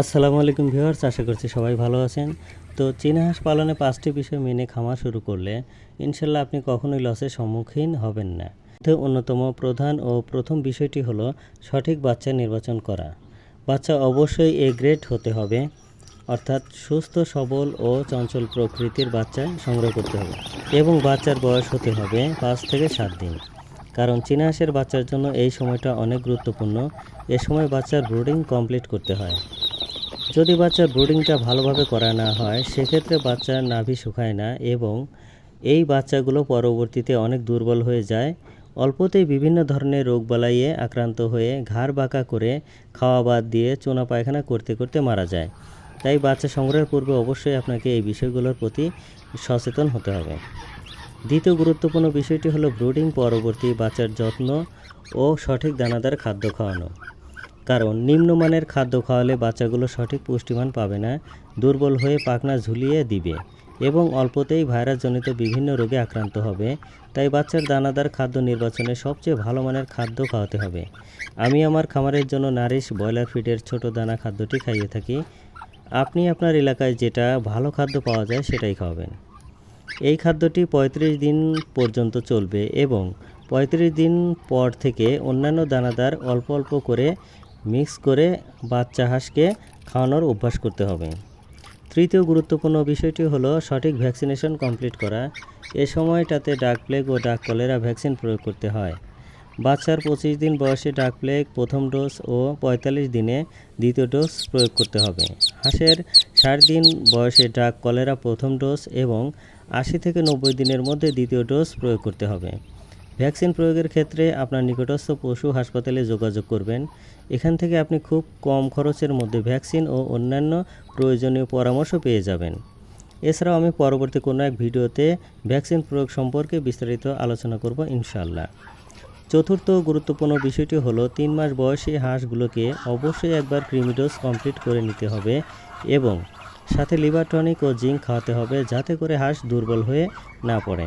আসসালামু আলাইকুম ভিউয়ার্স, আশা করছি সবাই ভালো আছেন। তো চীনা হাঁস পালনে পাঁচটি বিষয় মেনে খামার শুরু করলে ইনশাল্লাহ আপনি কখনোই লসের সম্মুখীন হবেন না। তো অন্যতম প্রধান ও প্রথম বিষয়টি হলো সঠিক বাচ্চা নির্বাচন করা। বাচ্চা অবশ্যই এ গ্রেড হতে হবে, অর্থাৎ সুস্থ, সবল ও চঞ্চল প্রকৃতির বাচ্চা সংগ্রহ করতে হবে এবং বাচ্চার বয়স হতে হবে পাঁচ থেকে সাত দিন। কারণ চীনা হাঁসের বাচ্চার জন্য এই সময়টা অনেক গুরুত্বপূর্ণ। এ সময় বাচ্চার ব্রুডিং কমপ্লিট করতে হয়। যদি বাচ্চার ব্রুডিংটা ভালোভাবে করা না হয়, সেক্ষেত্রে বাচ্চার নাভি শুকায় না এবং এই বাচ্চাগুলো পরবর্তীতে অনেক দুর্বল হয়ে যায়। অল্পতেই বিভিন্ন ধরনের রোগ বালাইয়ে আক্রান্ত হয়ে ঘাড় বাঁকা করে খাওয়া বাদ দিয়ে চোনা পায়খানা করতে করতে মারা যায়। তাই বাচ্চা সংগ্রহের পূর্বে অবশ্যই আপনাকে এই বিষয়গুলোর প্রতি সচেতন হতে হবে। দ্বিতীয় গুরুত্বপূর্ণ বিষয়টি হলো ব্রুডিং পরবর্তী বাচ্চার যত্ন ও সঠিক দানাদার খাদ্য খাওয়ানো। কারণ নিম্নমানের খাদ্য খাওয়ালে বাচ্চাগুলো সঠিক পুষ্টিমান পাবে না, দুর্বল হয়ে পাখনা ঝুলিয়ে দিবে এবং অল্পতেই ভাইরাসজনিত বিভিন্ন রোগে আক্রান্ত হবে। তাই বাচ্চার দানাদার খাদ্য নির্বাচনে সবচেয়ে ভালো মানের খাদ্য খাওয়াতে হবে। আমি আমার খামারের জন্য নারিশ ব্রয়লার ফিডের ছোট দানা খাদ্যটি খাইয়ে থাকি। আপনি আপনার এলাকায় যেটা ভালো খাদ্য পাওয়া যায় সেটাই খাওয়াবেন। এই খাদ্যটি ৩৫ দিন পর্যন্ত চলবে এবং ৩৫ দিন পর থেকে অন্যান্য দানাদার অল্প অল্প করে মিক্স করে বাচ্চা হাঁসকে খাওয়ানোর অভ্যাস করতে হবে। তৃতীয় গুরুত্বপূর্ণ বিষয়টি হলো সঠিক ভ্যাকসিনেশন কমপ্লিট করা। এ সময়টাতে ডাক প্লেগ ও ডাক কলেরা ভ্যাকসিন প্রয়োগ করতে হয়। বাচ্চার পঁচিশ দিন বয়সে ডাক প্লেগ প্রথম ডোজ ও পঁয়তাল্লিশ দিনে দ্বিতীয় ডোজ প্রয়োগ করতে হবে। হাঁসের ষাট দিন বয়সে ডাক কলেরা প্রথম ডোজ এবং আশি থেকে নব্বই দিনের মধ্যে দ্বিতীয় ডোজ প্রয়োগ করতে হবে। ভ্যাকসিন প্রয়োগের ক্ষেত্রে আপনার নিকটস্থ পশু হাসপাতালে যোগাযোগ করবেন। এখান থেকে আপনি খুব কম খরচের মধ্যে ভ্যাকসিন ও অন্যান্য প্রয়োজনীয় পরামর্শ পেয়ে যাবেন। এছাড়াও আমি পরবর্তী কোনো এক ভিডিওতে ভ্যাকসিন প্রয়োগ সম্পর্কে বিস্তারিত আলোচনা করব ইনশাল্লাহ চতুর্থ গুরুত্বপূর্ণ বিষয়টি হলো, তিন মাস বয়সী হাঁসগুলোকে অবশ্যই একবার ক্রিমিডোজ কমপ্লিট করে নিতে হবে এবং সাথে লিভার টনিক ও জিঙ্ক খাওয়াতে হবে যাতে করে হাঁস দুর্বল হয়ে না পড়ে।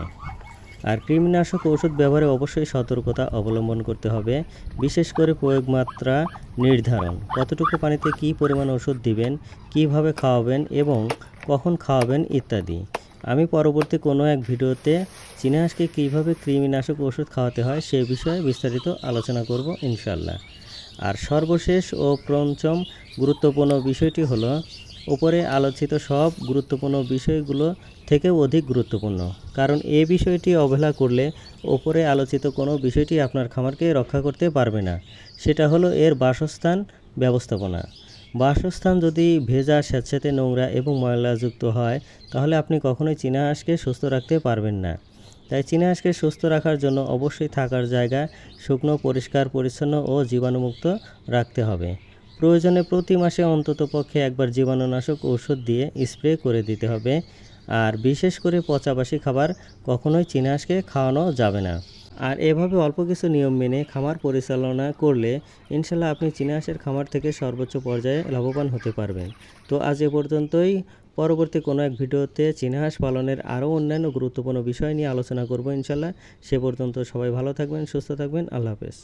আর কৃমিনাশক ওষুধ ব্যবহারে অবশ্যই সতর্কতা অবলম্বন করতে হবে, বিশেষ করে প্রয়োগ মাত্রা নির্ধারণ। কতটুকু পানিতে কী পরিমাণ ওষুধ দিবেন, কীভাবে খাওয়াবেন এবং কখন খাওয়াবেন ইত্যাদি। আমি পরবর্তী কোনো এক ভিডিওতে চীনা হাঁসকে কীভাবে কৃমিনাশক ওষুধ খাওয়াতে হয় সে বিষয়ে বিস্তারিত আলোচনা করব ইনশাল্লাহ আর সর্বশেষ ও পঞ্চম গুরুত্বপূর্ণ বিষয়টি হলো উপরে আলোচিত সব গুরুত্বপূর্ণ বিষয়গুলো থেকেও অধিক গুরুত্বপূর্ণ। কারণ এ বিষয়টি অবহেলা করলে ওপরে আলোচিত কোনো বিষয়টি আপনার খামারকে রক্ষা করতে পারবে না। সেটা হলো এর বাসস্থান ব্যবস্থাপনা। বাসস্থান যদি ভেজা স্যাঁতস্যাঁতে নোংরা এবং ময়লাযুক্ত হয়, তাহলে আপনি কখনোই চীনা হাঁসকে সুস্থ রাখতে পারবেন না। তাই চীনা হাঁসকে সুস্থ রাখার জন্য অবশ্যই থাকার জায়গা, শুকনো, পরিষ্কার, পরিচ্ছন্ন ও জীবাণুমুক্ত রাখতে হবে। প্রয়োজনে প্রতি মাসে অন্তত পক্ষে একবার জীবাণুনাশক ওষুধ দিয়ে স্প্রে করে দিতে হবে। আর বিশেষ করে পচাবাসি খাবার কখনোই চীনা হাঁসকে খাওয়ানো যাবে না। আর এভাবে অল্প কিছু নিয়ম মেনে খামার পরিচালনা করলে ইনশাল্লাহ আপনি চীনা হাঁসের খামার থেকে সর্বোচ্চ পর্যায়ে লাভবান হতে পারবেন। তো আজ এ পর্যন্তই। পরবর্তী কোনো এক ভিডিওতে চীনা হাঁস পালনের আরও অন্যান্য গুরুত্বপূর্ণ বিষয় নিয়ে আলোচনা করব ইনশাল্লাহ। সে পর্যন্ত সবাই ভালো থাকবেন, সুস্থ থাকবেন। আল্লাহ হাফেজ।